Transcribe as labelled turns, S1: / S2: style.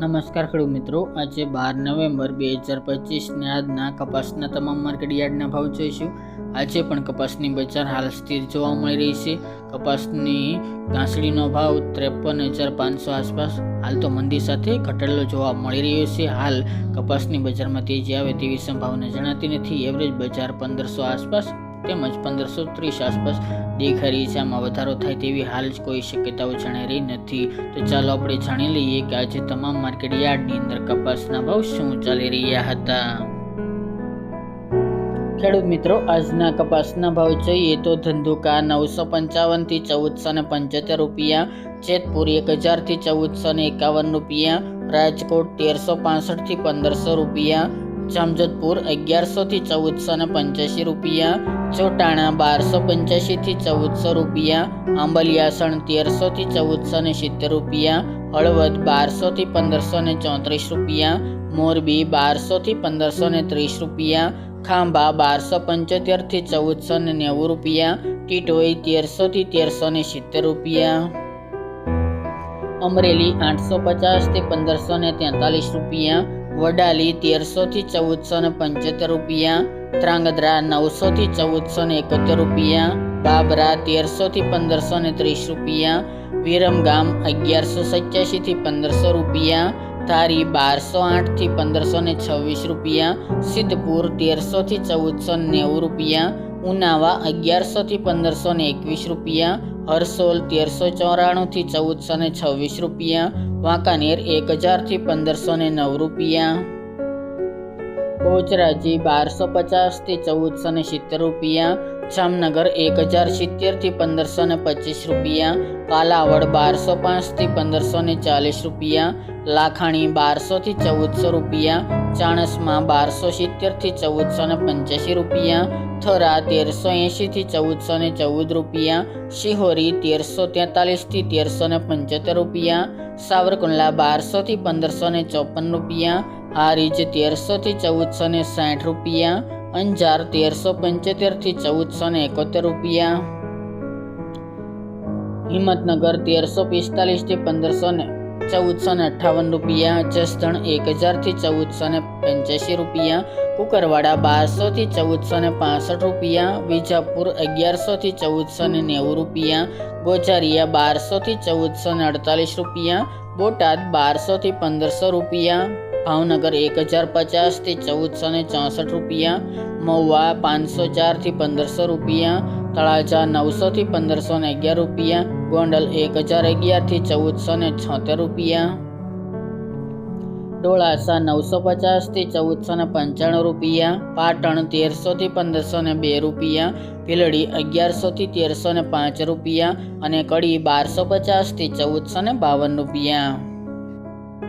S1: નમસ્કાર ખેડૂત મિત્રો. આજે બાર નવેમ્બર બે હજાર પચીસને આજના કપાસના તમામ માર્કેટ યાર્ડના ભાવ જોઈશું. આજે પણ કપાસની બજાર હાલ સ્થિર જોવા મળી રહી છે. કપાસની ઘાસડીનો ભાવ ત્રેપન હજાર પાંચસો આસપાસ. હાલ તો મંદી સાથે ઘટેલો જોવા મળી રહ્યો છે. હાલ કપાસની બજારમાં તેજી આવે તેવી સંભાવના જણાતી નથી. એવરેજ બજાર પંદરસો આસપાસ તેમજ પંદરસો ત્રીસ આસપાસ દેખાઈ રહી વધારો થાય તેવી હાલ જ કોઈ શક્યતાઓ જણાઈ રહી નથી. તો ચાલો આપણે જાણી લઈએ કે આજે તમામ માર્કેટ યાર્ડની અંદર કપાસના ભાવ શું ચાલી રહ્યા હતા. ખેડૂત મિત્રો, આજના કપાસના ભાવ જોઈએ તો ધંધુકા નવસો પંચાવનથી ચૌદસો ને પંચોતેર રૂપિયા, જેતપુર એક હજારથી ચૌદસો ને એકાવન રૂપિયા, રાજકોટ તેરસો પાસઠથી પંદરસો રૂપિયા જામજોધપુર અગિયારસોથી ચૌદસો ને પંચ્યાસી રૂપિયા, ચોટાણા બારસો પંચ્યાસીથી ચૌદસો રૂપિયા, આંબલિયાસણ તેરસોથી ચૌદસો ને સિત્તેર રૂપિયા, હળવદ બારસોથી પંદરસો ને ચોત્રીસ રૂપિયા, મોરબી બારસોથી પંદરસો ને ત્રીસ રૂપિયા, ખાંભા બારસો પંચોતેરથી ચૌદસો ને નેવું રૂપિયા, ટીટોઈ તેરસોથી તેરસો ને સિત્તેર રૂપિયા. અમરેલી આઠસો પચાસથી પંદરસો ને તેતાલીસ રૂપિયા વડાલી તેરસોથી ચૌદસો ને પંચોતેર રૂપિયા, ત્રાંગધ્રા નવસોથી ચૌદસો ને એકોતેર રૂપિયા, બાબરા તેરસોથી પંદરસો ને ત્રીસ રૂપિયા વિરમગામ અગિયારસો સત્યાસીથી પંદરસો રૂપિયા, ધારી બારસો આઠથી પંદરસો ને છવ્વીસ રૂપિયા, સિદ્ધપુર તેરસોથી ચૌદસો નેવું રૂપિયા, ઉનાવા અગિયારસોથી પંદરસો ને એકવીસ રૂપિયા, હરસોલ તેરસો ચોરાણુંથી ચૌદસો ને છવ્વીસ રૂપિયા વાંકાનેર એક હજારથી પંદરસો ને નવ રૂપિયા. પોચરાજી બારસો પચાસથી ચૌદસો ને સિત્તેર રૂપિયા. જામનગર એક હજાર સિત્તેરથી પંદરસો ને પચીસ રૂપિયા, કાલાવડ બારસો પાંચથી પંદરસો ને ચાલીસ રૂપિયા, લાખાણી બારસોથી ચૌદસો રૂપિયા, ચાણસમાં બારસો સિત્તેરથી ચૌદસો ને પંચ્યાસી રૂપિયા, થરા તેરસો એંશીથી ચૌદસો ને ચૌદ રૂપિયા, શિહોરી તેરસો તેતાલીસથી તેરસો ને પંચોતેર રૂપિયા, સાવરકુંડલા બારસોથી પંદરસો ને ચોપન રૂપિયા, હારીજ તેરસોથી ચૌદસો ને સાઠ રૂપિયા અંજાર તેરસો પંચોતેરથી ચૌદસો ને એકોતેર રૂપિયા. હિંમતનગર તેરસો પિસ્તાલીસથી પંદરસો ને ચૌદસો ને અઠ્ઠાવન રૂપિયા. જસદણ એક હજારથી ચૌદસો ને પંચ્યાસી રૂપિયા. કુકરવાડા બારસોથી ચૌદસો ને પાસઠ રૂપિયા. વિજાપુર અગિયારસોથી ચૌદસો ને નેવું રૂપિયા. ગોચારિયા બારસોથી ચૌદસો ને અડતાલીસ રૂપિયા. બોટાદ બારસોથી પંદરસો રૂપિયા, ભાવનગર એક હજાર પચાસથી ચૌદસો ને ચોસઠ રૂપિયા, મહુવા પાંચસો ચારથી પંદરસો રૂપિયા, તળાજા નવસોથી પંદરસો ને અગિયાર રૂપિયા, ગોંડલ એક હજાર અગિયારથી ચૌદસો ને છોતેર રૂપિયા. ડોળાસા નવસો પચાસથી ચૌદસો ને પંચાણું રૂપિયા, પાટણ તેરસોથી પંદરસો ને બે રૂપિયા, ભીલડી અગિયારસોથી તેરસો ને પાંચ રૂપિયા અને કડી બારસો પચાસથી ચૌદસો ને બાવન રૂપિયા.